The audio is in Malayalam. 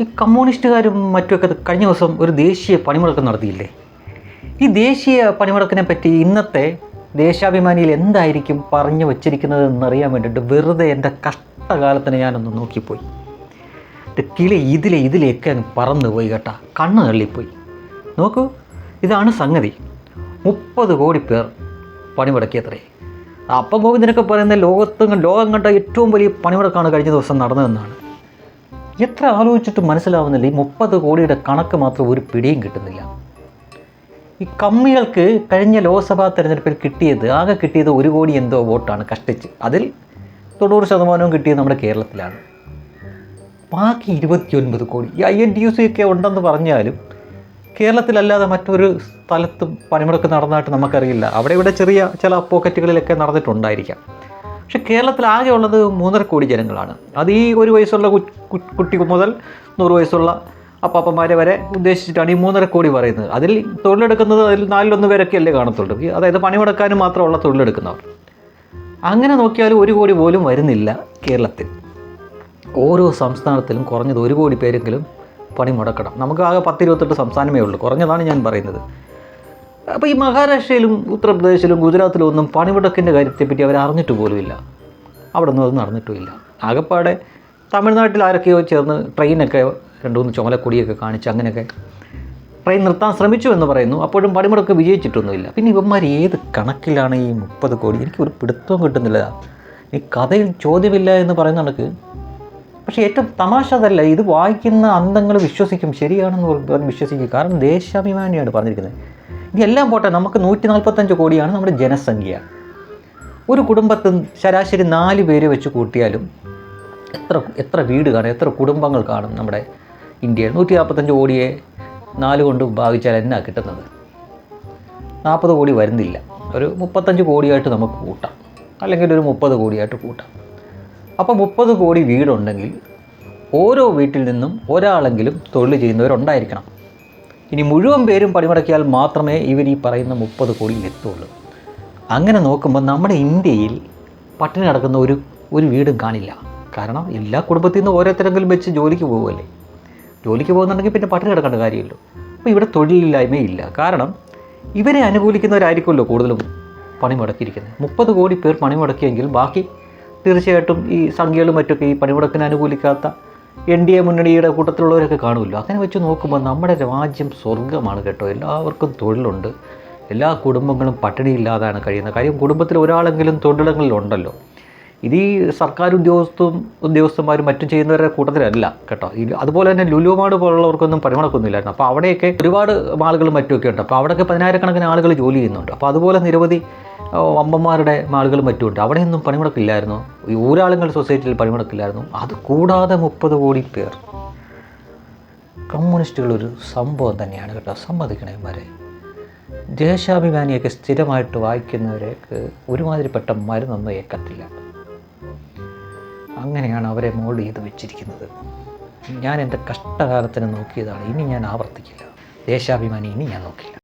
ഈ കമ്മ്യൂണിസ്റ്റുകാരും മറ്റുമൊക്കെ കഴിഞ്ഞ ദിവസം ഒരു ദേശീയ പണിമുടക്ക് നടത്തിയില്ലേ? ഈ ദേശീയ പണിമുടക്കിനെ പറ്റി ഇന്നത്തെ ദേശാഭിമാനിയിൽ എന്തായിരിക്കും പറഞ്ഞു വച്ചിരിക്കുന്നത് എന്നറിയാൻ വേണ്ടിയിട്ട് വെറുതെ എന്റെ കഷ്ടകാലത്തിന് ഞാനൊന്ന് നോക്കിപ്പോയി. കിളി ഇതിലെ ഇതിലെയൊക്കെ അങ്ങ് പറന്നു പോയി കേട്ടാ. കണ്ണ് തള്ളിപ്പോയി. നോക്കൂ ഇതാണ് സംഗതി. മുപ്പത് കോടി പേർ പണിമുടക്കിയത്രേ. അപ്പം ഗോവിന്ദനൊക്കെ പറയുന്ന ലോകത്ത് ലോകം കണ്ട ഏറ്റവും വലിയ പണിമുടക്കാണ് കഴിഞ്ഞ ദിവസം നടന്നതെന്നാണ്. എത്ര ആലോചിച്ചിട്ട് മനസ്സിലാവുന്നില്ല. ഈ മുപ്പത് കോടിയുടെ കണക്ക് മാത്രം ഒരു പിടിയും കിട്ടുന്നില്ല. ഈ കമ്മികൾക്ക് കഴിഞ്ഞ ലോക്സഭാ തെരഞ്ഞെടുപ്പിൽ കിട്ടിയത് ആകെ കിട്ടിയത് ഒരു കോടി എന്തോ വോട്ടാണ് കഷ്ടിച്ച്. അതിൽ തൊണ്ണൂറ് ശതമാനവും കിട്ടിയത് നമ്മുടെ കേരളത്തിലാണ്. ബാക്കി ഇരുപത്തിയൊൻപത് കോടി. ഈ I N T U C ഒക്കെ ഉണ്ടെന്ന് പറഞ്ഞാലും കേരളത്തിലല്ലാതെ മറ്റൊരു സ്ഥലത്തും പണിമുടക്ക് നടന്നതായിട്ട് നമുക്കറിയില്ല. അവിടെ ഇവിടെ ചെറിയ ചില പോക്കറ്റുകളിലൊക്കെ നടന്നിട്ടുണ്ടായിരിക്കാം. പക്ഷെ കേരളത്തിൽ ആകെ ഉള്ളത് മൂന്നര കോടി ജനങ്ങളാണ്. അത് ഈ ഒരു വയസ്സുള്ള കുട്ടി മുതൽ നൂറ് വയസ്സുള്ള അപ്പാപ്പന്മാരെ വരെ ഉദ്ദേശിച്ചിട്ടാണ് ഈ മൂന്നര കോടി പറയുന്നത്. അതിൽ തൊഴിലെടുക്കുന്നത് അതിൽ നാലിലൊന്ന് പേരൊക്കെ അല്ലേ കാണത്തുള്ളൂ അതായത് പണിമുടക്കാനും മാത്രമുള്ള തൊഴിലെടുക്കുന്നവർ. അങ്ങനെ നോക്കിയാൽ ഒരു കോടി പോലും വരുന്നില്ല കേരളത്തിൽ. ഓരോ സംസ്ഥാനത്തിലും കുറഞ്ഞത് ഒരു കോടി പേരെങ്കിലും പണി മുടക്കണം നമുക്ക് ആകെ പത്തിരുപത്തെട്ട് സംസ്ഥാനമേ ഉള്ളൂ. കുറഞ്ഞതാണ് ഞാൻ പറയുന്നത്. അപ്പോൾ ഈ മഹാരാഷ്ട്രയിലും ഉത്തർപ്രദേശിലും ഗുജറാത്തിലും ഒന്നും പണിമുടക്കിന്റെ കാര്യത്തെപ്പറ്റി അവർ അറിഞ്ഞിട്ട് പോലുമില്ല അവിടെ ഒന്നും അത് നടന്നിട്ടുമില്ല ആകെപ്പാടെ തമിഴ്നാട്ടിൽ ആരൊക്കെയോ ചേർന്ന് ട്രെയിനൊക്കെ രണ്ട് മൂന്ന് ചുമലക്കൊടിയൊക്കെ കാണിച്ച് അങ്ങനെയൊക്കെ ട്രെയിൻ നിർത്താൻ ശ്രമിച്ചു എന്ന് പറയുന്നു. അപ്പോഴും പണിമുടക്ക് വിജയിച്ചിട്ടൊന്നുമില്ല. പിന്നെ ഇവന്മാർ ഏത് കണക്കിലാണ് ഈ മുപ്പത് കോടി? എനിക്ക് ഒരു പിടുത്തവും കിട്ടുന്നില്ല. ഈ കഥയിൽ ചോദ്യമില്ല എന്ന് പറയുന്ന കണക്ക്. പക്ഷേ ഏറ്റവും തമാശ അതല്ല ഇത് വായിക്കുന്ന അന്തങ്ങൾ വിശ്വസിക്കും. ശരിയാണെന്ന് വിശ്വസിക്കും. കാരണം ദേശാഭിമാനിയാണ് പറഞ്ഞിരിക്കുന്നത്. ഇതെല്ലാം പോട്ടെ നമുക്ക് നൂറ്റി നാൽപ്പത്തഞ്ച് കോടിയാണ് നമ്മുടെ ജനസംഖ്യ. ഒരു കുടുംബത്തിൽ ശരാശരി നാല് പേര് വെച്ച് കൂട്ടിയാലും എത്ര എത്ര വീട് കാണും എത്ര കുടുംബങ്ങൾ കാണും നമ്മുടെ ഇന്ത്യയിൽ? നൂറ്റി നാൽപ്പത്തഞ്ച് കോടിയെ നാല് കൊണ്ട് ഭാഗിച്ചാൽ എന്നാ കിട്ടുന്നത്? നാൽപ്പത് കോടി വരുന്നില്ല. ഒരു മുപ്പത്തഞ്ച് കോടിയായിട്ട് നമുക്ക് കൂട്ടാം. അല്ലെങ്കിൽ ഒരു മുപ്പത് കോടിയായിട്ട് കൂട്ടാം. അപ്പോൾ മുപ്പത് കോടി വീടുണ്ടെങ്കിൽ ഓരോ വീട്ടിൽ നിന്നും ഒരാളെങ്കിലും തൊഴിൽ ചെയ്യുന്നവരുണ്ടായിരിക്കണം. ഇനി മുഴുവൻ പേരും പണിമുടക്കിയാൽ മാത്രമേ ഇവർ ഈ പറയുന്ന മുപ്പത് കോടിയിൽ എത്തുള്ളൂ. അങ്ങനെ നോക്കുമ്പോൾ നമ്മുടെ ഇന്ത്യയിൽ പട്ടിണി നടക്കുന്ന ഒരു ഒരു വീടും കാണില്ല. കാരണം എല്ലാ കുടുംബത്തിൽ നിന്ന് ഓരോരുത്തരെങ്കിലും വെച്ച് ജോലിക്ക് പോകുമല്ലേ ജോലിക്ക് പോകുന്നുണ്ടെങ്കിൽ പിന്നെ പട്ടിണി കിടക്കേണ്ട കാര്യമല്ലോ. അപ്പോൾ ഇവിടെ തൊഴിലില്ലായ്മയില്ല കാരണം ഇവരെ അനുകൂലിക്കുന്നവരായിരിക്കുമല്ലോ കൂടുതലും പണി മുടക്കിയിരിക്കുന്നത് മുപ്പത് കോടി പേർ പണി മുടക്കിയെങ്കിൽ ബാക്കി തീർച്ചയായിട്ടും ഈ സംഖ്യകളും മറ്റൊക്കെ ഈ പണിമുടക്കിനെ അനുകൂലിക്കാത്ത എൻ ഡി എ മുന്നണിയുടെ കൂട്ടത്തിലുള്ളവരൊക്കെ കാണുമല്ലോ. അങ്ങനെ വെച്ച് നോക്കുമ്പോൾ നമ്മുടെ രാജ്യം സ്വർഗമാണ് കേട്ടോ. എല്ലാവർക്കും തൊഴിലുണ്ട്. എല്ലാ കുടുംബങ്ങളും പട്ടിണിയില്ലാതാണ് കഴിയുന്നത്. കാര്യം കുടുംബത്തിൽ ഒരാളെങ്കിലും തൊഴിലിടങ്ങളിലുണ്ടല്ലോ. ഇത് ഈ സർക്കാർ ഉദ്യോഗസ്ഥരും ഉദ്യോഗസ്ഥന്മാരും മറ്റും ചെയ്യുന്നവരുടെ കൂട്ടത്തിലല്ല കേട്ടോ. അതുപോലെ തന്നെ ലുലുമാട് പോലുള്ളവർക്കൊന്നും പരിമണക്കൊന്നുമില്ലായിരുന്നു അപ്പോൾ അവിടെയൊക്കെ ഒരുപാട് ആളുകളും മറ്റുമൊക്കെ ഉണ്ട്. അപ്പോൾ അവിടെയൊക്കെ പതിനായിരക്കണക്കിന് ആളുകൾ ജോലി ചെയ്യുന്നുണ്ട്. അപ്പോൾ അതുപോലെ നിരവധി ആ, ആളുകൾ മറ്റുമുണ്ട്. അവിടെയൊന്നും പണിമുടക്കില്ലായിരുന്നു. ഊരാളുങ്ങൾ സൊസൈറ്റിയിൽ പണിമുടക്കില്ലായിരുന്നു. അത് കൂടാതെ മുപ്പത് കോടി പേർ. കമ്മ്യൂണിസ്റ്റുകൾ ഒരു സംഭവം തന്നെയാണ് കേട്ടോ. സമ്മതിക്കണേ വരെ ദേശാഭിമാനിയൊക്കെ സ്ഥിരമായിട്ട് വായിക്കുന്നവരേക്ക് ഒരുമാതിരിപ്പെട്ട മരുന്നൊന്നും ഏക്കത്തില്ല അങ്ങനെയാണ് അവരെ മോൾഡ് ചെയ്ത് വെച്ചിരിക്കുന്നത്. ഞാൻ എന്റെ കഷ്ടകാലത്തിന് നോക്കിയതാണ്. ഇനി ഞാൻ ആവർത്തിക്കില്ല. ദേശാഭിമാനി ഇനി ഞാൻ നോക്കില്ല.